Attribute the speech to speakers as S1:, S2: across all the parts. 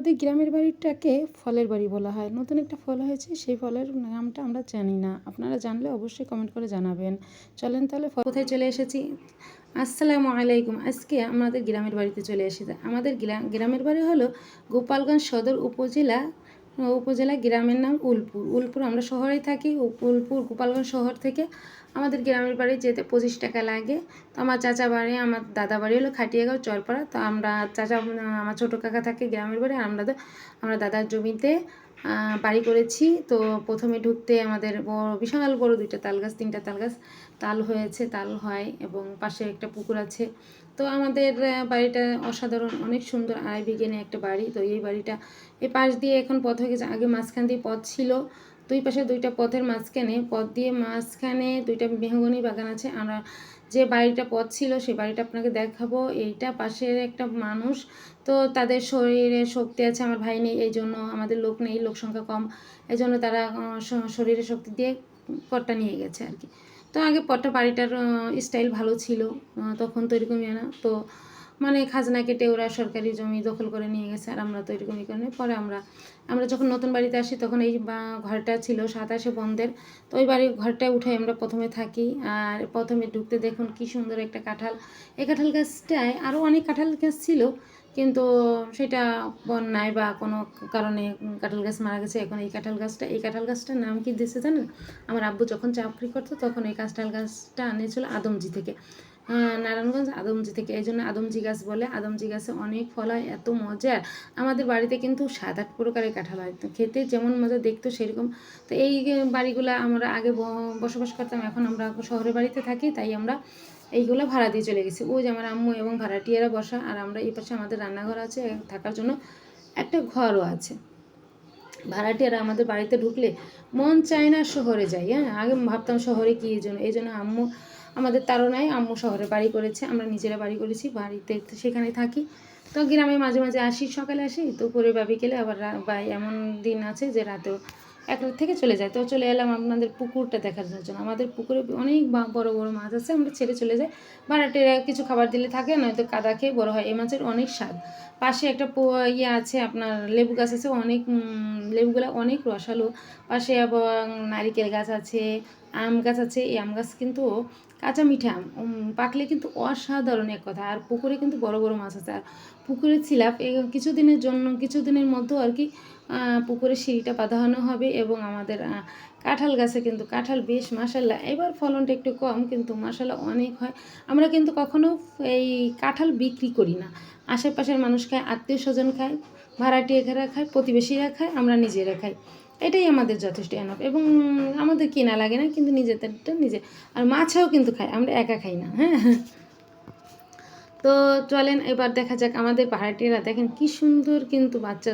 S1: আমাদের গ্রামের বাড়িটাকে ফলের বাড়ি বলা হয়। নতুন একটা ফল হয়েছে, সেই ফলের নামটা আমরা জানি না। আপনারা জানলে অবশ্যই কমেন্ট করে জানাবেন। চলেন তাহলে কোথায় চলে এসেছি? আসসালামু আলাইকুম। আজকে আমাদের গ্রামের বাড়িতে চলে এসেছে। আমাদের গ্রা- গ্রামের বাড়ি হলো গোপালগঞ্জ সদর উপজেলা উপজেলা গ্রামের নাম উলপুর। উলপুর আমরা শহরেই থাকি। উলপুর গোপালগঞ্জ শহর থেকে আমাদের গ্রামের বাড়ি যেতে পঁচিশ টাকা লাগে। তো আমার চাচা বাড়ি, আমার দাদা বাড়ি হলো খাটিয়াগাঁও, চরপাড়া। তো আমরা চাচা, আমার ছোটো কাকা থাকে গ্রামের বাড়ি। আমরা তো, আমরা দাদার জমিতে বাড়ি করেছি। তো প্রথমে ঢুকতে আমাদের বড়, বিশাল বড় দুইটা তাল গাছ, তিনটা তাল গাছ, তাল হয়েছে, তাল হয় এবং পাশে একটা পুকুর আছে। তো আমাদের বাড়িটা অসাধারণ, অনেক সুন্দর, আড়াই বিঘেনে একটা বাড়ি। তো এই বাড়িটা এই পাশ দিয়ে এখন পথ হয়ে গেছে, আগে মাঝখান দিয়ে পথ ছিল। দুই পাশে দুইটা পথের মাঝখানে, পথ দিয়ে মাঝখানে দুইটা মেহগনি বাগান আছে। আমরা যে বাড়িটা পথ ছিল সে বাড়িটা আপনাকে দেখাবো। এইটা পাশের একটা মানুষ। তো তাদের শরীরে শক্তি আছে, আমার ভাই নেই, এই জন্য আমাদের লোক নেই, লোক সংখ্যা কম। এই জন্য তারা শরীরে শক্তি দিয়ে পটটা নিয়ে গেছে আর কি। তো আগে পটটা বাড়িটার স্টাইল ভালো ছিল তখন তো এরকমই না। তো মানে খাজনা কেটে ওরা সরকারি জমি দখল করে নিয়ে গেছে, আর আমরা তো এরকমই কারণে পরে আমরা আমরা যখন নতুন বাড়িতে আসি তখন এই ঘরটা ছিল সাতাশে বন্ধের, তো ওই বাড়ির ঘরটায় উঠে আমরা প্রথমে থাকি, আর প্রথমে ঢুকতে দেখুন কি সুন্দর একটা কাঁঠাল। এই কাঁঠাল গাছটায় আরও অনেক কাঁঠাল গাছ ছিল, কিন্তু সেটা বন্যায় বা কোনো কারণে কাঁঠাল গাছ মারা গেছে। এখন এই কাঁঠাল গাছটা, এই কাঁঠাল গাছটার নাম কি দিয়েছে জানেন? আমার আব্বু যখন চাকরি করতো তখন এই কাঁঠাল গাছটা আনিয়েছিল আদমজি থেকে। নারায়ণগঞ্জ আদমজি থেকে। এই জন্য আদমজি গাছ বলে। আদমজি গাছে অনেক ফল হয়, এত মজার। আমাদের বাড়িতে কিন্তু সাত আট প্রকারের কাঁঠাল হয়। খেতে যেমন মজা দেখতো সেরকম। তো এই বাড়িগুলো আমরা আগে বসবাস করতাম, এখন আমরা শহরের বাড়িতে থাকি, তাই আমরা এইগুলো ভাড়া দিয়ে চলে গেছি। ওই যে আমার আম্মু এবং ভাড়াটিয়ারা বসা, আর আমরা এই পাশে আমাদের রান্নাঘর আছে, থাকার জন্য একটা ঘরও আছে। ভাড়াটিয়ারা আমাদের বাড়িতে ঢুকলে মন চায় না শহরে যাই হ্যাঁ? আগে ভাবতাম শহরে কি এই জন্য। এই জন্য আম্মু আমাদের তারনায় আম্মু শহরে বাড়ি করেছে, আমরা নিজেরা বাড়ি করেছি, বাড়িতে সেখানে থাকি। তো গ্রামে মাঝে মাঝে আসি, সকালে আসি তো পরে বা বিকেলে আবার বা এমন দিন আছে যে রাতেও এক থেকে চলে যায়। তো চলে এলাম আপনাদের পুকুরটা দেখার জন্য। আমাদের পুকুরে অনেক বড় বড় মাছ আছে। আমরা ছেড়ে চলে যাই। ভাড়াটেরা কিছু খাবার দিলে থাকে, নয়তো কাদা খেয়ে বড় হয়। এই মাছের অনেক স্বাদ। পাশে একটা ইয়ে আছে আপনার লেবু গাছ আছে। অনেক লেবুগুলো অনেক রসালো। পাশে এবং নারিকেল গাছ আছে, আম গাছ আছে। এই আম গাছ কিন্তু কাঁচা মিঠা আম। পাকলে কিন্তু অসাধারণ এক কথা। আর পুকুরে কিন্তু বড় বড় মাছ আছে। আর পুকুরে ছিলাপ কিছুদিনের জন্য, কিছুদিনের মধ্যে আর কি পুকুরে সিঁড়িটা বাঁধানো হবে এবং আমাদের কাঁঠাল গাছে কিন্তু কাঁঠাল বেশ মাসাল্লাহ এবার ফলনটা একটু কম, কিন্তু মাসাল্লাহ অনেক হয়। আমরা কিন্তু কখনো এই কাঁঠাল বিক্রি করি না। আশেপাশের মানুষ খায় আত্মীয় স্বজন খায়, ভাড়াটিয়ারা খায়, প্রতিবেশীরা খায়, আমরা নিজেরা খাই। এটাই আমাদের যথেষ্ট এনফ এবং আমাদের কেনা লাগে না, কিন্তু নিজেদেরটা নিজে। আর মাছও কিন্তু খাই আমরা একা খাই না হ্যাঁ। তো চলেন, এবার দেখা যাক আমাদের পাহাড়টিরা দেখেন কি সুন্দর কিন্তু বাচ্চা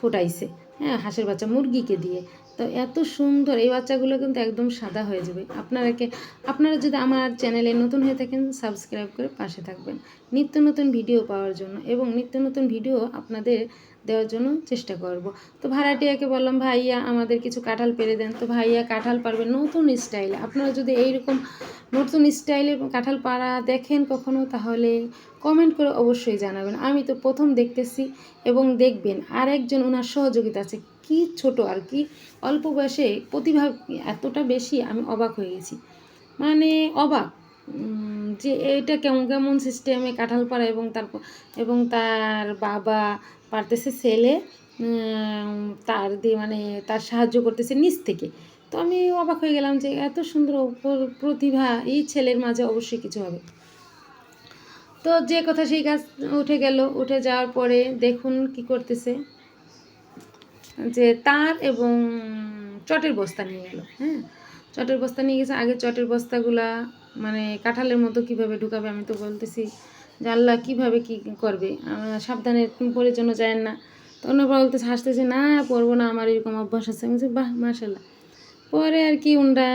S1: ফোটাইছে হ্যাঁ হাঁসের বাচ্চা মুরগিকে দিয়ে। তো এত সুন্দর, এই বাচ্চাগুলো কিন্তু একদম সাদা হয়ে যাবে। আপনারাকে, আপনারা যদি আমার চ্যানেলে নতুন হয়ে থাকেন সাবস্ক্রাইব করে পাশে থাকবেন। নিত্য নতুন ভিডিও পাওয়ার জন্য এবং নিত্য নতুন ভিডিও আপনাদের দেওয়ার জন্য চেষ্টা করব। তো ভাড়াটিয়াকে বললাম, ভাইয়া, আমাদের কিছু কাঁঠাল পেরে দেন। তো ভাইয়া কাঁঠাল পারবে নতুন স্টাইলে। আপনারা যদি এইরকম নতুন স্টাইলে কাঁঠাল পাড়া দেখেন কখনো, তাহলে কমেন্ট করে অবশ্যই জানাবেন। আমি তো প্রথম দেখতেছি এবং দেখবেন। আর একজন ওনার সহযোগিতা আছে। কি ছোট আর কি, অল্প বয়সে প্রতিভা এতটা বেশি, আমি অবাক হয়ে গেছি। মানে অবাক যে এটা কেমন কেমন সিস্টেমে কাঁঠাল পাড়া এবং তারপর, এবং তার বাবা পারতেছে ছেলে তার দিয়ে মানে তার সাহায্য করতেছে নিচ থেকে। তো আমি অবাক হয়ে গেলাম যে এত সুন্দর প্রতিভা এই ছেলের মাঝে অবশ্যই কিছু হবে। তো যে কথা সেই গাছ উঠে গেল। উঠে যাওয়ার পরে দেখুন কি করতেছে। যে তার এবং চটের বস্তা নিয়ে গেল হ্যাঁ? চটের বস্তা নিয়ে গেছে। আগে চটের বস্তাগুলা মানে কাঁঠালের মতো কীভাবে ঢুকাবে আমি তো বলতেছি। আল্লাহ কীভাবে কী করবে? সাবধানে পরে জন্য যায় না। তো অন্য বলতেছে হাসতেছে, না পরবো না, আমার এরকম অভ্যাস আছে। আমি বাহ মাশাল্লাহ পরে আর কি উনরা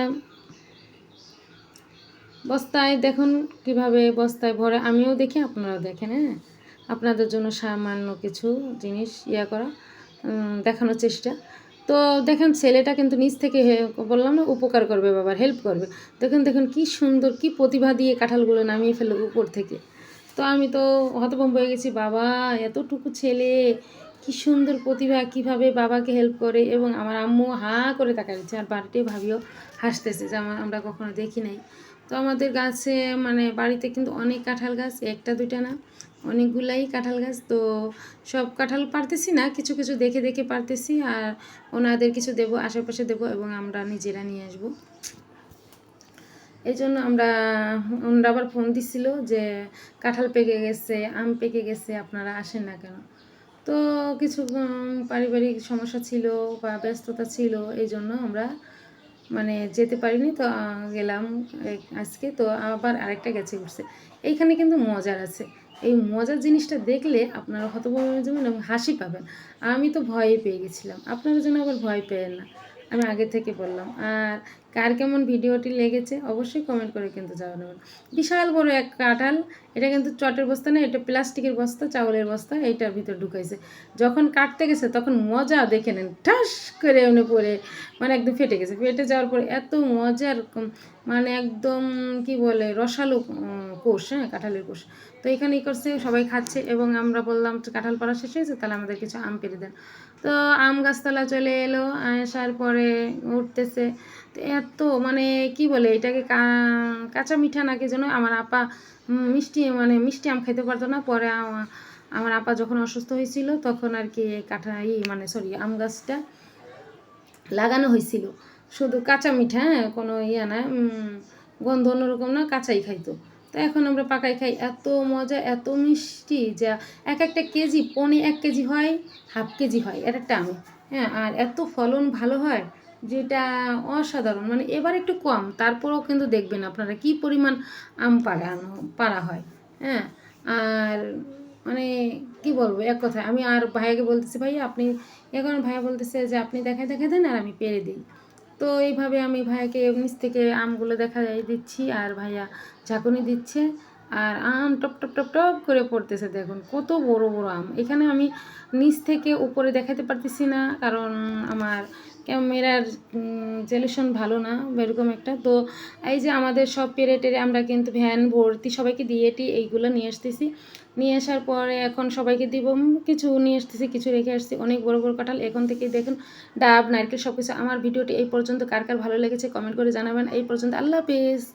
S1: বস্তায়, দেখুন কীভাবে বস্তায় ভরে। আমিও দেখি, আপনারাও দেখেন হ্যাঁ? আপনাদের জন্য সামান্য কিছু জিনিস ইয়া করা দেখানোর চেষ্টা। তো দেখেন, ছেলেটা কিন্তু নিচ থেকে বললাম না, উপকার করবে বাবার হেল্প করবে। দেখুন দেখুন, কি সুন্দর, কি প্রতিভা দিয়ে কাঁঠালগুলো নামিয়ে ফেলল উপর থেকে। তো আমি তো হতভম্ব হয়ে গেছি, বাবা, এতটুকু ছেলে, কি সুন্দর প্রতিভা, কীভাবে বাবাকে হেল্প করে? এবং আমার আম্মু হা করে তাকাচ্ছে আর বাড়িতে ভাবিও হাসতেছে যে আমার আমরা কখনো দেখি নাই। তো আমাদের গাছে মানে বাড়িতে কিন্তু অনেক কাঁঠাল গাছ, একটা, দুইটা না, অনেকগুলাই কাঁঠাল গাছ। তো সব কাঁঠাল পারতেছি না, কিছু কিছু দেখে দেখে পারতেছি। আর ওনাদের কিছু দেবো, আশেপাশে দেবো এবং আমরা নিজেরা নিয়ে আসব। এই জন্য আমরা ওনারা আবার ফোন দিছিল যে কাঁঠাল পেকে গেছে, আম পেকে গেছে, আপনারা আসেন না কেন? তো কিছু পারিবারিক সমস্যা ছিল বা ব্যস্ততা ছিল এই জন্য আমরা মানে যেতে পারিনি, তো গেলাম আজকে, তো আবার আরেকটা গেছে উঠছে। এইখানে কিন্তু মজার আছে। এই মজার জিনিসটা দেখলে আপনারা হতভম্ব যাবেন এবং হাসি পাবেন। আমি তো ভয়ে পেয়ে গেছিলাম। আপনারা যেন আবার ভয় পেয়েন না। আমি আগে থেকে বললাম। আর কার কেমন ভিডিওটি লেগেছে অবশ্যই কমেন্ট করে কিন্তু জানাবেন বিশাল বড় এক কাঁঠাল, এটা কিন্তু চটের বস্তা না, এটা প্লাস্টিকের বস্তা, চাউলের বস্তা, এইটার ভিতরে ঢুকাইছে। যখন কাটতে গেছে তখন মজা দেখে নেন, ঠাস করে এমনি পরে মানে একদম ফেটে গেছে। ফেটে যাওয়ার পরে এত মজার মানে একদম কি বলে, রসালো কোষ হ্যাঁ কাঁঠালের কোষ। তো এখানে করছে, সবাই খাচ্ছে এবং আমরা বললাম কাঁঠাল পাড়া শেষ হয়েছে, তাহলে আমাদের কিছু আম পেরে দেন। তো আম গাছতলা চলে এলো, আসার পরে উঠতেছে। তো এত মানে কি বলে, এটাকে কাঁচা মিঠা নাকি যেন, আমার আপা মিষ্টি মানে মিষ্টি আম খাইতে পারতো না। পরে আমা- আমার আপা যখন অসুস্থ হয়েছিল, তখন আর কি কাঁঠা মানে সরি আম গাছটা লাগানো হয়েছিল। শুধু কাঁচা মিঠা হ্যাঁ কোনো ইয়া না গন্ধ অন্যরকম না, কাঁচাই খাইতো তো। এখন আমরা পাকাই খাই, এত মজা, এত মিষ্টি যা, এক একটা কেজি পনে এক কেজি হয়, হাফ কেজি হয়, এর একটা আমি হ্যাঁ আর এত ফলন ভালো হয়, যেটা অসাধারণ মানে এবার একটু কম, তারপরেও কিন্তু দেখবেন আপনারা কি পরিমাণ আম পাড়ানো, পাড়া হয় হ্যাঁ আর মানে কি বলব, এক কথায়, আমি আর ভাইয়াকে বলতেছি, ভাইয়া, আপনি, এখন ভাইয়া বলতেছে যে, আপনি দেখায় দেখা দেন আর আমি পেরে দিই। তো এইভাবে আমি ভাইয়াকে নিচ থেকে আমগুলো দেখা দিচ্ছি আর ভাইয়া ঝাঁকুনি দিচ্ছে। আর আম টপ টপ টপ টপ করে পড়তেছে, দেখুন, কত বড় বড় আম। এখানে আমি নিচ থেকে উপরে দেখাতে পারতেছি না, কারণ আমার ক্যামেরার জেলেশন ভালো না, এরকম একটা। তো এই যে আমাদের সব পেরে টেরে আমরা কিন্তু ভ্যান, ভর্তি সবাইকে দিয়ে টি এইগুলো নিয়ে আসতেছি। নিয়ে আসার পরে এখন সবাইকে দিব কিছু নিয়ে আসতেছি, কিছু রেখে আসছি, অনেক বড় বড় কাঁঠাল। এখন থেকে দেখুন, ডাব, নারকেল সব কিছু আমার ভিডিওটি এই পর্যন্ত, কার কার ভালো লেগেছে, কমেন্ট করে জানাবেন। এই পর্যন্ত, আল্লাহ হাফেজ।